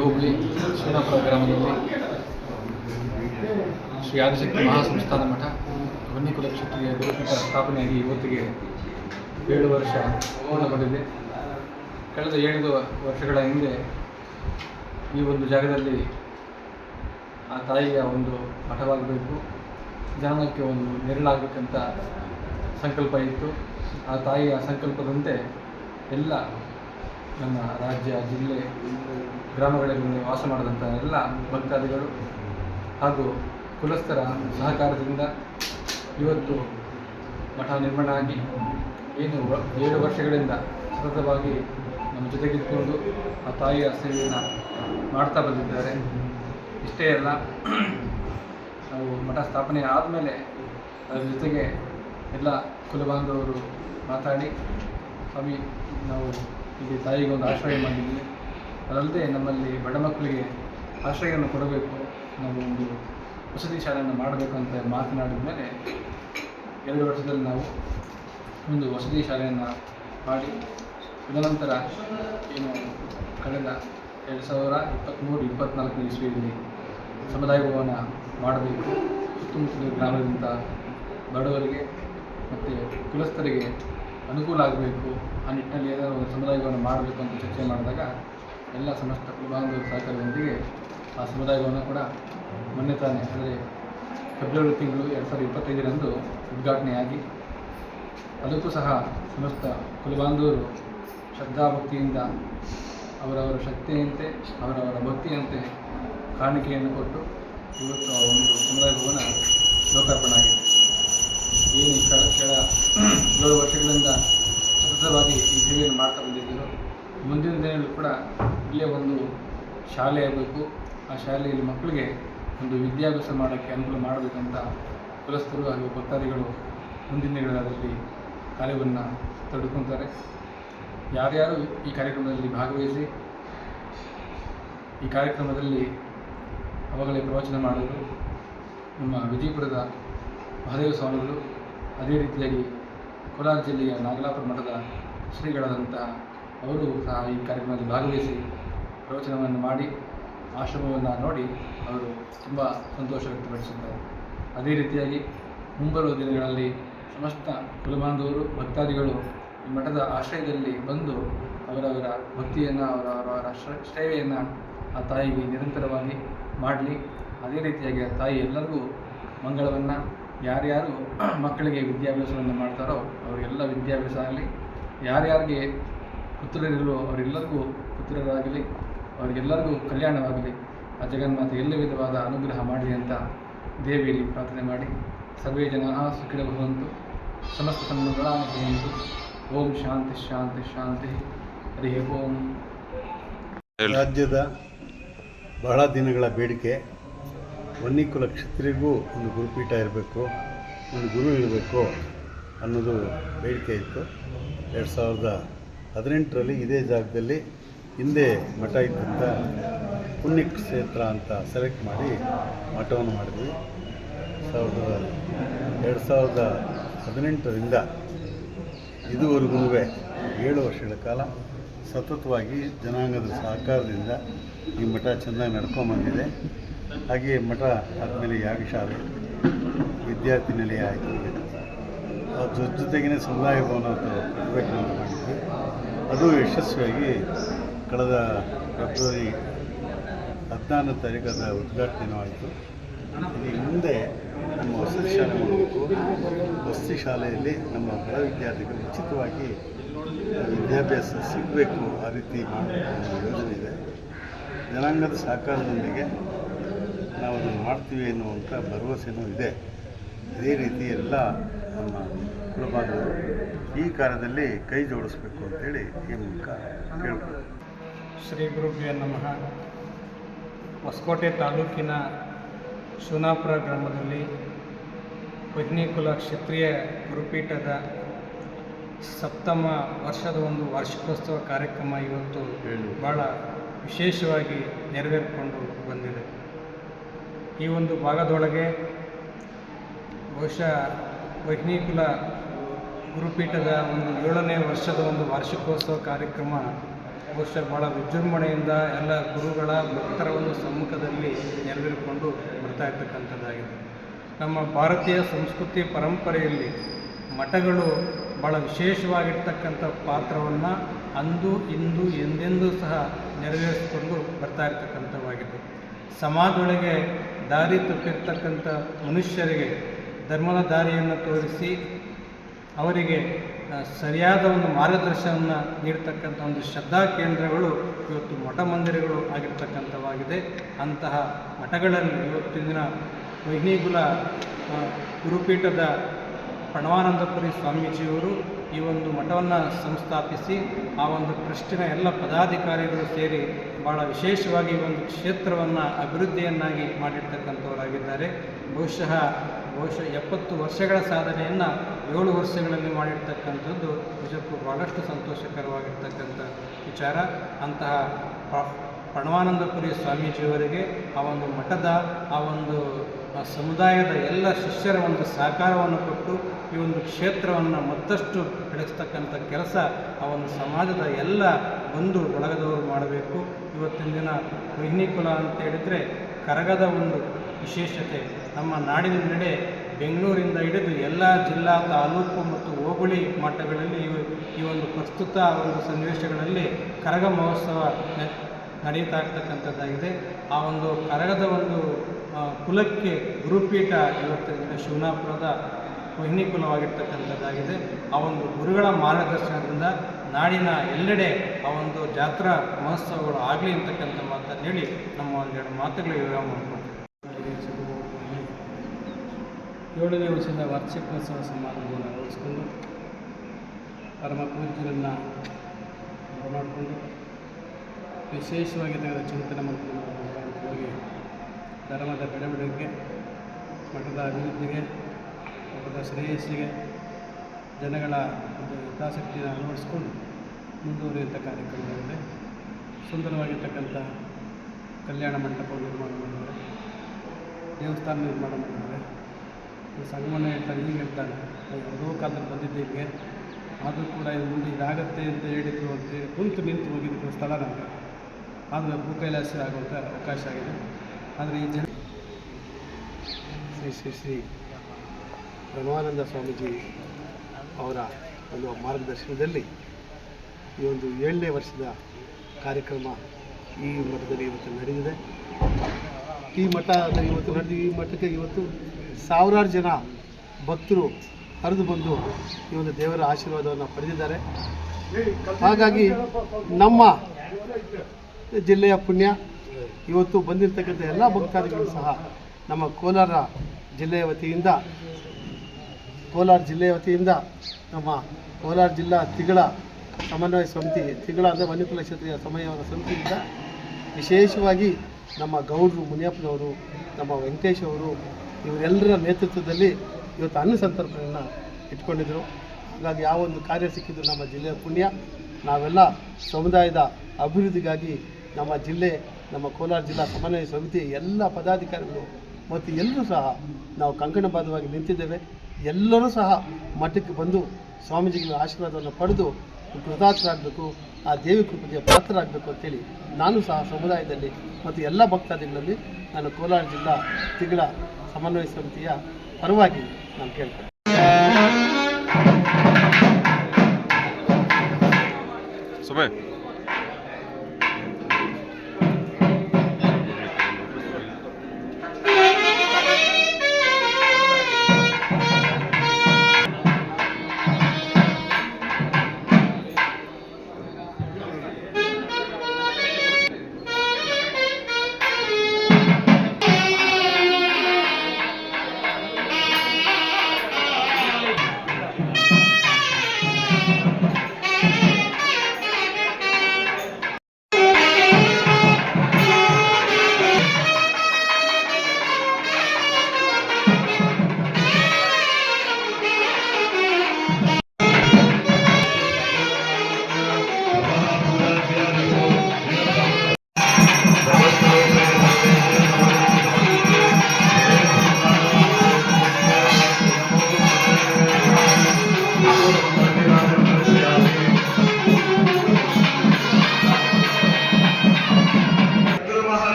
ಹೋಬಳಿ ಶಿವನಾಪುರ ಗ್ರಾಮದಲ್ಲಿ ಶ್ರೀ ಆದಿಶಕ್ತಿ ಮಹಾಸಂಸ್ಥಾನ ಮಠ ವನ್ಯಕುಲ ಕ್ಷತ್ರಿಯ ಗುರುಪೀಠ ಸ್ಥಾಪನೆಯಾಗಿ ಇವತ್ತಿಗೆ ಏಳು ವರ್ಷ ಪೂರ್ಣಗೊಂಡಿದೆ. ಕಳೆದ ಏಳು ವರ್ಷಗಳ ಹಿಂದೆ ಈ ಒಂದು ಜಾಗದಲ್ಲಿ ಆ ತಾಯಿಯ ಒಂದು ಮಠವಾಗಬೇಕು. ಜನನಕ್ಕೆ ಒಂದು ನೆರಳಾಗಬೇಕಂತ ಸಂಕಲ್ಪ ಇತ್ತು. ಆ ತಾಯಿಯ ಸಂಕಲ್ಪದಂತೆ ಎಲ್ಲ ನಮ್ಮ ರಾಜ್ಯ, ಜಿಲ್ಲೆ, ಗ್ರಾಮಗಳಲ್ಲಿ ವಾಸ ಮಾಡಿದಂಥ ಎಲ್ಲ ಭಕ್ತಾದಿಗಳು ಹಾಗೂ ಕುಲಸ್ಥರ ಸಹಕಾರದಿಂದ ಇವತ್ತು ಮಠ ನಿರ್ಮಾಣ ಆಗಿ ಏನು ಏಳು ವರ್ಷಗಳಿಂದ ಸತತವಾಗಿ ನಮ್ಮ ಜೊತೆಗಿದ್ದುಕೊಂಡು ಆ ತಾಯಿಯ ಸೇವೆಯನ್ನು ಮಾಡ್ತಾ ಬಂದಿದ್ದಾರೆ. ಇಷ್ಟೇ ಅಲ್ಲ ನಾವು ಮಠ ಸ್ಥಾಪನೆ ಆದಮೇಲೆ ಅದರ ಜೊತೆಗೆ ಎಲ್ಲ ಕುಲಬಾಂಧವರು ಮಾತಾಡಿ, ಸ್ವಾಮಿ, ನಾವು ಇಲ್ಲಿ ತಾಯಿಗೆ ಒಂದು ಆಶ್ರಯ ಮಾಡಿದ್ವಿ. ಅದಲ್ಲದೆ ನಮ್ಮಲ್ಲಿ ಬಡ ಮಕ್ಕಳಿಗೆ ಆಶ್ರಯವನ್ನು ಕೊಡಬೇಕು. ನಾವು ಒಂದು ವಸತಿ ಶಾಲೆಯನ್ನು ಮಾಡಬೇಕು ಅಂತ ಮಾತನಾಡಿದ ಮೇಲೆ ಎರಡು ವರ್ಷದಲ್ಲಿ ನಾವು ಒಂದು ವಸತಿ ಶಾಲೆಯನ್ನು ಮಾಡಿ, ತದನಂತರ ಏನು ಕಳೆದ ಎರಡು ಸಾವಿರ ಇಪ್ಪತ್ತ್ಮೂರು, ಇಪ್ಪತ್ತ್ನಾಲ್ಕನೇ ಇಸ್ವಿಯಲ್ಲಿ ಸಮುದಾಯ ಭವನ ಮಾಡಬೇಕು. ಸುತ್ತಮುತ್ತಲಿನ ಗ್ರಾಮದಿಂದ ಬಡವರಿಗೆ ಮತ್ತು ಕುಲಸ್ಥರಿಗೆ ಅನುಕೂಲ ಆಗಬೇಕು. ಆ ನಿಟ್ಟಿನಲ್ಲಿ ಏನಾದರೂ ಒಂದು ಸಮುದಾಯವನ್ನು ಮಾಡಬೇಕು ಅಂತ ಚರ್ಚೆ ಮಾಡಿದಾಗ ಎಲ್ಲ ಸಮಸ್ತ ಕುಲಬಾಂಧವರ ಸಹಕಾರದೊಂದಿಗೆ ಆ ಸಮುದಾಯವನ್ನು ಕೂಡ ಮೊನ್ನೆ ತಾನೇ, ಅಂದರೆ ಫೆಬ್ರವರಿ ತಿಂಗಳು ಎರಡು ಸಾವಿರದ ಇಪ್ಪತ್ತೈದರಂದು ಉದ್ಘಾಟನೆಯಾಗಿ ಅದಕ್ಕೂ ಸಹ ಸಮಸ್ತ ಕುಲಬಾಂಧವರು ಶ್ರದ್ಧಾಭಕ್ತಿಯಿಂದ ಅವರವರ ಶಕ್ತಿಯಂತೆ, ಅವರವರ ಭಕ್ತಿಯಂತೆ ಕಾಣಿಕೆಯನ್ನು ಕೊಟ್ಟು ಇವತ್ತು ಆ ಒಂದು ಸಮುದಾಯ ಭವನ ಲೋಕಾರ್ಪಣೆ ಆಗಿದೆ. ಏನು ಈ ಕೆಳ ಕೆಳ ಏಳು ವರ್ಷಗಳಿಂದ ಸತತವಾಗಿ ಈ ಸೇವೆಯನ್ನು ಮಾಡ್ತಾ ಬಂದಿದ್ದರು, ಮುಂದಿನ ದಿನಗಳು ಕೂಡ ಇಲ್ಲೇ ಒಂದು ಶಾಲೆ ಆಗಬೇಕು ಆ ಶಾಲೆಯಲ್ಲಿ ಮಕ್ಕಳಿಗೆ ಒಂದು ವಿದ್ಯಾಭ್ಯಾಸ ಮಾಡೋಕ್ಕೆ ಅನುಕೂಲ ಮಾಡಬೇಕಂತ ಕುಲಸ್ಥರು ಹಾಗೂ ಭಕ್ತಾದಿಗಳು ಮುಂದಿನ ದಿನಗಳಲ್ಲಿ ಕಾರ್ಯವನ್ನು ತೊಡ್ಕೊತಾರೆ. ಯಾರ್ಯಾರು ಈ ಕಾರ್ಯಕ್ರಮದಲ್ಲಿ ಭಾಗವಹಿಸಿ, ಈ ಕಾರ್ಯಕ್ರಮದಲ್ಲಿ ಅವಾಗಲೇ ಪ್ರವಚನ ಮಾಡಿದರು. ನಮ್ಮ ವಿಜಯಪುರದ ಮಹದೇವ ಸ್ವಾಮಿಗಳು ಅದೇ ರೀತಿಯಾಗಿ ಕೋಲಾರ ಜಿಲ್ಲೆಯ ನಾಗಲಾಪುರ ಮಠದ ಶ್ರೀಗಳಾದಂತಹ ಅವರು ಸಹ ಈ ಕಾರ್ಯಕ್ರಮದಲ್ಲಿ ಭಾಗವಹಿಸಿ ಪ್ರವಚನವನ್ನು ಮಾಡಿ, ಆಶ್ರಮವನ್ನು ನೋಡಿ ಅವರು ತುಂಬ ಸಂತೋಷ ವ್ಯಕ್ತಪಡಿಸಿದ್ದಾರೆ. ಅದೇ ರೀತಿಯಾಗಿ ಮುಂಬರುವ ದಿನಗಳಲ್ಲಿ ಸಮಸ್ತ ಕುಲಬಾಂಧವರು, ಭಕ್ತಾದಿಗಳು ಈ ಮಠದ ಆಶ್ರಯದಲ್ಲಿ ಬಂದು ಅವರವರ ಭಕ್ತಿಯನ್ನು, ಅವರವರ ಶ್ರ- ಸೇವೆಯನ್ನು ಆ ತಾಯಿಗೆ ನಿರಂತರವಾಗಿ ಮಾಡಲಿ. ಅದೇ ರೀತಿಯಾಗಿ ಆ ತಾಯಿ ಎಲ್ಲರಿಗೂ ಮಂಗಳವನ್ನು. ಯಾರ್ಯಾರು ಮಕ್ಕಳಿಗೆ ವಿದ್ಯಾಭ್ಯಾಸವನ್ನು ಮಾಡ್ತಾರೋ ಅವರಿಗೆಲ್ಲ ವಿದ್ಯಾಭ್ಯಾಸ ಆಗಲಿ. ಯಾರ್ಯಾರಿಗೆ ಪುತ್ರರಿರೋ ಅವರೆಲ್ಲರಿಗೂ ಪುತ್ರರಾಗಲಿ. ಅವರಿಗೆಲ್ಲರಿಗೂ ಕಲ್ಯಾಣವಾಗಲಿ. ಆ ಜಗನ್ಮಾತೆ ಎಲ್ಲ ವಿಧವಾದ ಅನುಗ್ರಹ ಮಾಡಲಿ ಅಂತ ದೇವಿಯಲ್ಲಿ ಪ್ರಾರ್ಥನೆ ಮಾಡಿ. ಸರ್ವೇ ಜನ ಸುಖಿಡ ಭವಂತು ಸಮಸ್ತ ಸನ್ಮಂಗಳಾನಿ ಭವಂತು ಓಂ ಶಾಂತಿ ಶಾಂತಿ ಶಾಂತಿ. ಹರಿ ಓಂ. ರಾಜ್ಯದ ಬಹಳ ದಿನಗಳ ಬೇಡಿಕೆ. ವನ್ನಿಕುಲ ಕ್ಷತ್ರಿಗೂ ಒಂದು ಗುರುಪೀಠ ಇರಬೇಕು, ಒಂದು ಗುರು ಇರಬೇಕು ಅನ್ನೋದು ಬೇಡಿಕೆ ಇತ್ತು. ಎರಡು ಸಾವಿರದ ಹದಿನೆಂಟರಲ್ಲಿ ಇದೇ ಜಾಗದಲ್ಲಿ ಹಿಂದೆ ಮಠ ಇದ್ದಂಥ ಪುಣ್ಯ ಕ್ಷೇತ್ರ ಅಂತ ಸೆಲೆಕ್ಟ್ ಮಾಡಿ ಮಠವನ್ನು ಮಾಡಿದ್ವಿ. ಸಾವಿರದ, ಎರಡು ಸಾವಿರದ ಹದಿನೆಂಟರಿಂದ ಇದುವರೆಗೂ ಏಳು ವರ್ಷಗಳ ಕಾಲ ಸತತವಾಗಿ ಜನಾಂಗದ ಸಹಕಾರದಿಂದ ಈ ಮಠ ಚೆನ್ನಾಗಿ ನಡ್ಕೊಂಬಂದಿದೆ ಹಾಗೆಯೇ ಮಠ ಆದಮೇಲೆ ಯಾಗಶಾಲೆ ವಿದ್ಯಾರ್ಥಿ ನಿಲಯ ಆಯಿತು. ಅದ್ರ ಜೊತೆಗೇ ಸಮುದಾಯ ಭವನ ಅಂತ ಮಾಡಿದ್ವಿ. ಅದು ಯಶಸ್ವಿಯಾಗಿ ಕಳೆದ ಫೆಬ್ರವರಿ ಹದಿನಾರನೇ ತಾರೀಕು ಅದರ ಉದ್ಘಾಟನೆಯೂ ಆಯಿತು. ಇನ್ನು ಮುಂದೆ ನಮ್ಮ ವಸತಿ ಶಾಲೆ ಮಾಡಬೇಕು. ವಸತಿ ಶಾಲೆಯಲ್ಲಿ ನಮ್ಮ ಬಡ ವಿದ್ಯಾರ್ಥಿಗಳು ಉಚಿತವಾಗಿ ವಿದ್ಯಾಭ್ಯಾಸ ಸಿಗಬೇಕು ಆ ರೀತಿ ಯೋಜನೆ ಇದೆ. ಜನಾಂಗದ ಸಹಕಾರದೊಂದಿಗೆ ನಾವು ಅದನ್ನು ಮಾಡ್ತೀವಿ ಎನ್ನುವಂಥ ಭರವಸೆನೂ ಇದೆ. ಇದೇ ರೀತಿ ಎಲ್ಲ ನಮ್ಮ ಕುಲಭಾಗವರು ಈ ಕಾರ್ಯದಲ್ಲಿ ಕೈ ಜೋಡಿಸ್ಬೇಕು ಅಂತೇಳಿ ಈ ಮೂಲಕ ಕೇಳ್ಬೋದು ಶ್ರೀ ಗುರುಭ್ಯ ನಮಃ. ಹೊಸಕೋಟೆ ತಾಲೂಕಿನ ಶಿವನಾಪುರ ಗ್ರಾಮದಲ್ಲಿ ವೈಜ್ಞಿಕುಲ ಕ್ಷತ್ರಿಯ ಗುರುಪೀಠದ ಸಪ್ತಮ ವರ್ಷದ ಒಂದು ವಾರ್ಷಿಕೋತ್ಸವ ಕಾರ್ಯಕ್ರಮ ಇವತ್ತು ಹೇಳು. ಭಾಳ ವಿಶೇಷವಾಗಿ ನೆರವೇರಿಕೊಂಡು ಬಂದಿದೆ ಈ ಒಂದು ಭಾಗದೊಳಗೆ ಬಹುಶಃ ವೈಜ್ಞಿಕುಲ ಗುರುಪೀಠದ ಒಂದು ಏಳನೇ ವರ್ಷದ ಒಂದು ವಾರ್ಷಿಕೋತ್ಸವ ಕಾರ್ಯಕ್ರಮ ಬಹುಶಃ ಭಾಳ ವಿಜೃಂಭಣೆಯಿಂದ ಎಲ್ಲ ಗುರುಗಳ ಭಕ್ತರ ಒಂದು ಸಮ್ಮುಖದಲ್ಲಿ ನೆರವೇರಿಕೊಂಡು ಬರ್ತಾ ಇರ್ತಕ್ಕಂಥದ್ದಾಗಿದೆ ನಮ್ಮ ಭಾರತೀಯ ಸಂಸ್ಕೃತಿ ಪರಂಪರೆಯಲ್ಲಿ ಮಠಗಳು ಭಾಳ ವಿಶೇಷವಾಗಿರ್ತಕ್ಕಂಥ ಪಾತ್ರವನ್ನು ಅಂದು, ಇಂದು, ಎಂದೆಂದೂ ಸಹ ನೆರವೇರಿಸಿಕೊಂಡು ಬರ್ತಾ ಇರ್ತಕ್ಕಂಥವಾಗಿದೆ ಸಮಾಜದೊಳಗೆ ದಾರಿ ತಪ್ಪಿರ್ತಕ್ಕಂಥ ಮನುಷ್ಯರಿಗೆ ಧರ್ಮದ ದಾರಿಯನ್ನು ತೋರಿಸಿ, ಅವರಿಗೆ ಸರಿಯಾದ ಒಂದು ಮಾರ್ಗದರ್ಶನವನ್ನು ನೀಡ್ತಕ್ಕಂಥ ಒಂದು ಶ್ರದ್ಧಾ ಕೇಂದ್ರಗಳು ಇವತ್ತು ಮಠ ಮಂದಿರಗಳು ಆಗಿರ್ತಕ್ಕಂಥವಾಗಿದೆ. ಅಂತಹ ಮಠಗಳಲ್ಲಿ ಇವತ್ತಿನ ದಿನ ಗುರುಪೀಠದ ಪ್ರಣವಾನಂದಪುರಿ ಸ್ವಾಮೀಜಿಯವರು ಈ ಒಂದು ಮಠವನ್ನು ಸಂಸ್ಥಾಪಿಸಿ, ಆ ಒಂದು ಟ್ರಸ್ಟಿನ ಎಲ್ಲ ಪದಾಧಿಕಾರಿಗಳು ಸೇರಿ ಭಾಳ ವಿಶೇಷವಾಗಿ ಈ ಒಂದು ಕ್ಷೇತ್ರವನ್ನು ಅಭಿವೃದ್ಧಿಯನ್ನಾಗಿ ಮಾಡಿರ್ತಕ್ಕಂಥವರಾಗಿದ್ದಾರೆ. ಬಹುಶಃ ಬಹುಶಃ ಎಪ್ಪತ್ತು ವರ್ಷಗಳ ಸಾಧನೆಯನ್ನು ಏಳು ವರ್ಷಗಳಲ್ಲಿ ಮಾಡಿರ್ತಕ್ಕಂಥದ್ದು ನಿಜಕ್ಕೂ ಭಾಳಷ್ಟು ಸಂತೋಷಕರವಾಗಿರ್ತಕ್ಕಂಥ ವಿಚಾರ. ಅಂತಹ ಪ್ರಣವಾನಂದಪುರಿ ಸ್ವಾಮೀಜಿಯವರಿಗೆ ಆ ಒಂದು ಮಠದ, ಆ ಒಂದು ಸಮುದಾಯದ ಎಲ್ಲ ಶಿಷ್ಯರ ಒಂದು ಸಹಕಾರವನ್ನು ಕೊಟ್ಟು ಈ ಒಂದು ಕ್ಷೇತ್ರವನ್ನು ಮತ್ತಷ್ಟು ಬೆಳೆಸ್ತಕ್ಕಂಥ ಕೆಲಸ ಆ ಒಂದು ಸಮಾಜದ ಎಲ್ಲ ಬಂಧು ಬಳಗದವರು ಮಾಡಬೇಕು. ಇವತ್ತಿನ ದಿನ ವೈನಿಕುಲ ಅಂತ ಹೇಳಿದರೆ ಕರಗದ ಒಂದು ವಿಶೇಷತೆ. ನಮ್ಮ ನಾಡಿನೆಲ್ಲೆಡೆ ಬೆಂಗಳೂರಿಂದ ಹಿಡಿದು ಎಲ್ಲ ಜಿಲ್ಲಾ ತಾಲೂಕು ಮತ್ತು ಹೋಬಳಿ ಮಟ್ಟಗಳಲ್ಲಿ ಈ ಒಂದು ಪ್ರಸ್ತುತ ಒಂದು ಸನ್ನಿವೇಶಗಳಲ್ಲಿ ಕರಗ ಮಹೋತ್ಸವ ನಡೀತಾ ಇರ್ತಕ್ಕಂಥದ್ದಾಗಿದೆ ಆ ಒಂದು ಕರಗದ ಒಂದು ಕುಲಕ್ಕೆ ಗುರುಪೀಠ ಇವತ್ತಿನ ದಿನ ಶಿವನಾಪುರದ ವಹಿನಿ ಕುಲವಾಗಿರ್ತಕ್ಕಂಥದ್ದಾಗಿದೆ. ಆ ಒಂದು ಗುರುಗಳ ಮಾರ್ಗದರ್ಶನದಿಂದ ನಾಡಿನ ಎಲ್ಲೆಡೆ ಆ ಒಂದು ಜಾತ್ರಾ ಮಹೋತ್ಸವಗಳು ಆಗಲಿ ಅಂತಕ್ಕಂಥ ಮಾತನ್ನು ಹೇಳಿ ನಮ್ಮ ಒಂದೆರಡು ಮಾತುಗಳು ವಿರಾಮ ಏಳನೇ ವರ್ಷದ ವಾರ್ಷಿಕೋತ್ಸವ ಸಮಾರಂಭವನ್ನು ಅಳವಡಿಸಿಕೊಂಡು ಪರಮ ಪೂಜ್ಯರನ್ನು ಬರಮಾಡಿಕೊಂಡು ವಿಶೇಷವಾಗಿ ತೆಗೆದ ಚಿಂತನೆ ಮತ್ತು ಹೋಗಿ ಧರ್ಮದ ಬೆಳವಣಿಗೆಗೆ, ಮಠದ ಅಭಿವೃದ್ಧಿಗೆ, ಮಠದ ಶ್ರೇಯಸ್ಸಿಗೆ ಜನಗಳ ಒಂದು ಹಿತಾಸಕ್ತಿಯನ್ನು ಅಳವಡಿಸ್ಕೊಂಡು ಮುಂದುವರಿಯುವಂಥ ಕಾರ್ಯಕ್ರಮಗಳಿದೆ. ಸುಂದರವಾಗಿರ್ತಕ್ಕಂಥ ಕಲ್ಯಾಣ ಮಂಟಪ ನಿರ್ಮಾಣ ಮಾಡಿದ್ದಾರೆ. ದೇವಸ್ಥಾನ ನಿರ್ಮಾಣ ಮಾಡಿದ್ದಾರೆ. ಸಂಗಮನ ಹೇಳ್ತಾನೆ ಈಗ ಹೇಳ್ತಾನೆ. ಯಾವುದೋ ಕಾಲದಲ್ಲಿ ಬಂದಿದ್ದೀವಿ ಆದರೂ ಕೂಡ ಇದು ಮುಂದೆ ಇದಾಗತ್ತೆ ಅಂತ ಹೇಳಿದ್ರು ಅಂತೇಳಿ ಕುಂತು ನಿಂತು ಹೋಗಿದ್ದು ಸ್ಥಳ ನಮಗೆ. ಆದರೆ ಭೂಕೈಲಾಸ ಆಗುವಂಥ ಅವಕಾಶ ಆಗಿದೆ. ಆದರೆ ಈ ಜನ ಶ್ರೀ ಶ್ರೀ ಶ್ರೀ ಬ್ರಹ್ಮಾನಂದ ಸ್ವಾಮೀಜಿ ಅವರ ಒಂದು ಮಾರ್ಗದರ್ಶನದಲ್ಲಿ ಈ ಒಂದು ಏಳನೇ ವರ್ಷದ ಕಾರ್ಯಕ್ರಮ ಈ ಮಠದಲ್ಲಿ ಇವತ್ತು ನಡೆದಿದೆ. ಈ ಮಠದಲ್ಲಿ ಇವತ್ತು ನಡೆದು ಈ ಮಠಕ್ಕೆ ಇವತ್ತು ಸಾವಿರಾರು ಜನ ಭಕ್ತರು ಹರಿದು ಬಂದು ಈ ಒಂದು ದೇವರ ಆಶೀರ್ವಾದವನ್ನು ಪಡೆದಿದ್ದಾರೆ. ಹಾಗಾಗಿ ನಮ್ಮ ಜಿಲ್ಲೆಯ ಪುಣ್ಯ. ಇವತ್ತು ಬಂದಿರತಕ್ಕಂಥ ಎಲ್ಲ ಭಕ್ತಾದಿಗಳು ಸಹ ನಮ್ಮ ಕೋಲಾರ ಜಿಲ್ಲೆಯ ವತಿಯಿಂದ, ಕೋಲಾರ ಜಿಲ್ಲೆಯ ವತಿಯಿಂದ ನಮ್ಮ ಕೋಲಾರ ಜಿಲ್ಲಾ ತಿಗಳ ಸಮನ್ವಯ ಸಮಿತಿ, ತಿಗಳ ಅಂದರೆ ವನ್ಯಕುಲ ಕ್ಷೇತ್ರೀಯ ಸಮನ್ವಯ ಸಮಿತಿಯಿಂದ ವಿಶೇಷವಾಗಿ ನಮ್ಮ ಗೌಡ್ರು ಮುನಿಯಪ್ಪನವರು, ನಮ್ಮ ವೆಂಕಟೇಶ್ ಅವರು, ಇವರೆಲ್ಲರ ನೇತೃತ್ವದಲ್ಲಿ ಇವತ್ತು ಅನ್ನ ಸಂತರ್ಪಣೆಯನ್ನು ಇಟ್ಕೊಂಡಿದ್ರು. ಹಾಗಾಗಿ ಯಾವ ಒಂದು ಕಾರ್ಯ ಸಿಕ್ಕಿದ್ರು ನಮ್ಮ ಜಿಲ್ಲೆಯ ಪುಣ್ಯ. ನಾವೆಲ್ಲ ಸಮುದಾಯದ ಅಭಿವೃದ್ಧಿಗಾಗಿ ನಮ್ಮ ಜಿಲ್ಲೆ, ನಮ್ಮ ಕೋಲಾರ ಜಿಲ್ಲಾ ಸಮನ್ವಯ ಸಮಿತಿ, ಎಲ್ಲ ಪದಾಧಿಕಾರಿಗಳು ಮತ್ತು ಎಲ್ಲರೂ ಸಹ ನಾವು ಕಂಕಣಬದ್ಧವಾಗಿ ನಿಂತಿದ್ದೇವೆ. ಎಲ್ಲರೂ ಸಹ ಮಠಕ್ಕೆ ಬಂದು ಸ್ವಾಮೀಜಿಗಳ ಆಶೀರ್ವಾದವನ್ನು ಪಡೆದು ಕೃತಾರ್ಥರಾಗಬೇಕು, ಆ ದೇವಿ ಕೃಪೆಗೆ ಪಾತ್ರರಾಗಬೇಕು ಅಂತೇಳಿ ನಾನು ಸಹ ಸಮುದಾಯದಲ್ಲಿ ಮತ್ತು ಎಲ್ಲ ಭಕ್ತಾದಿಗಳಲ್ಲಿ ನಾನು ಕೋಲಾರ ಜಿಲ್ಲಾ ತಿಂಗಳ ಸಮನ್ವಯ ಸಮಿತಿಯ ಪರವಾಗಿ ನಾನು ಕೇಳ್ತೇನೆ समय